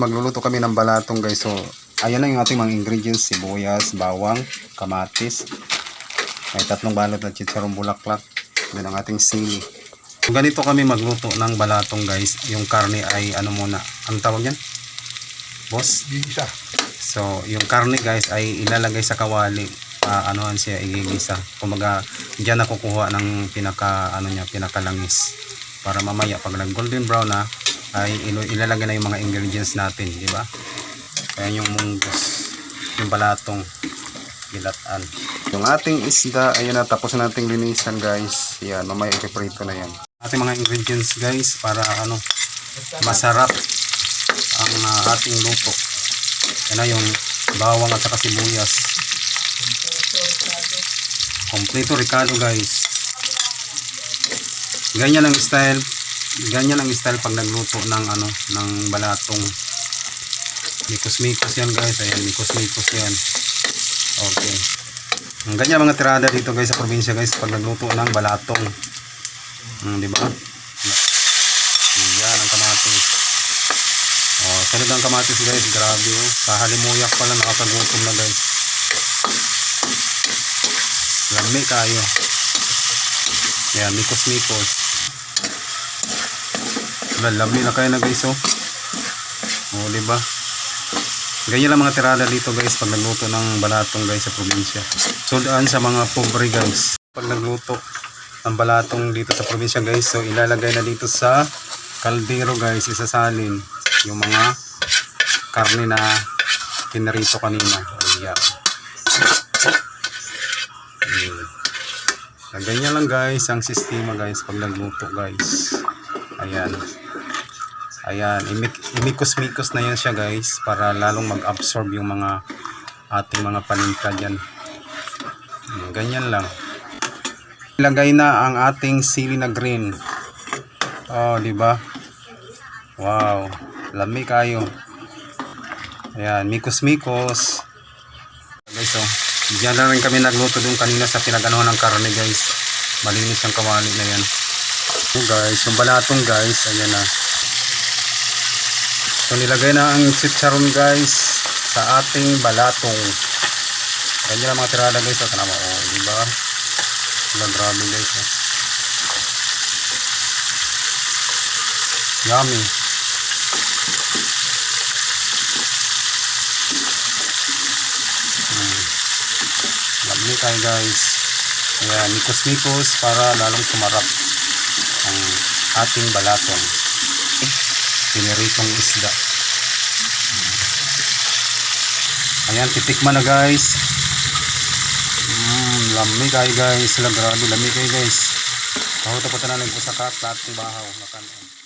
Magluluto kami ng balatong guys. So, ayan na yung ating mga ingredients. Sibuyas, bawang, kamatis. May tatlong balot na chicharong bulaklak. Then ang ating sili. So, ganito kami magluto ng balatong guys. Yung karne ay ano muna. Ang tawag yan? Boss? Gigisa. So, yung karne guys ay ilalagay sa kawali. Ah, anoan siya igigisa. Kumaga, diyan na kukuha ng pinaka ano niya, pinakalangis. Para mamaya pag nag golden brown na ay ilalagay na yung mga ingredients natin, di ba? Ayan yung munggos, yung balatong gilatan. Yung ating isda, ayun na, tapos na nating linisan guys. Yan, mamaya ipiprito na yan. Ating mga ingredients guys para ano, masarap ang ah, ating luto. Yan na yung bawang at saka sibuyas. Kompleto Ricardo guys. Ganyan ang style. Ganyan ang style pag nagluto ng ano, ng balatong. Mikos-mikos yan guys. Ayan, mikos-mikos yan. Okay. Ang ganyan mga tirada dito guys sa probinsya guys pag nagluto ng balatong. Hmm, di ba? Yan ang kamatis. Oh, sunod ang kamatis guys, grabe oh. Sa halimuyak pala nakakagutom na guys. Lami kayo. Yan, mikos-mikos. Lami na kayo na guys oh. Oh, di ba? Ganyan lang mga tirada dito guys pag nagluto ng balatong guys sa probinsya. Suldaan sa mga pobre guys. Pag nagluto ng balatong dito sa probinsya guys, so ilalagay na dito sa kaldero guys, isasalin yung mga karne na pinarito kanina. Ayan. Ayan. Ganyan lang guys ang sistema guys pag nagluto guys. Ayan. Ayan, imik imikos-mikos na yan siya guys para lalong mag-absorb yung mga ating mga paninta dyan. Ganyan lang. Ilagay na ang ating sili na green. Oh, di ba? Wow, lami kayo. Ayan, mikos-mikos. Guys, oh, diyan na rin kami nagluto dun kanina sa pinaganohan ng karne guys. Malinis ang kawali na yan. Oh, guys, yung balatong guys, ayan na. So nilagay na ang chicharon guys sa ating balatong. Ganyan lang mga tirada guys. Ito naman. Oh, di ba? Guys. Oh. Yummy. Hmm. Lovely tayo guys. Ayan, mikos-mikos para lalong sumarap ang ating balatong piniritong isda. Ayan, titikman na guys. Mm, lami kayo guys. Sila grabe, lami kayo guys. Kahot po tanan nag-usakat lahat ng bahaw. Nakanon.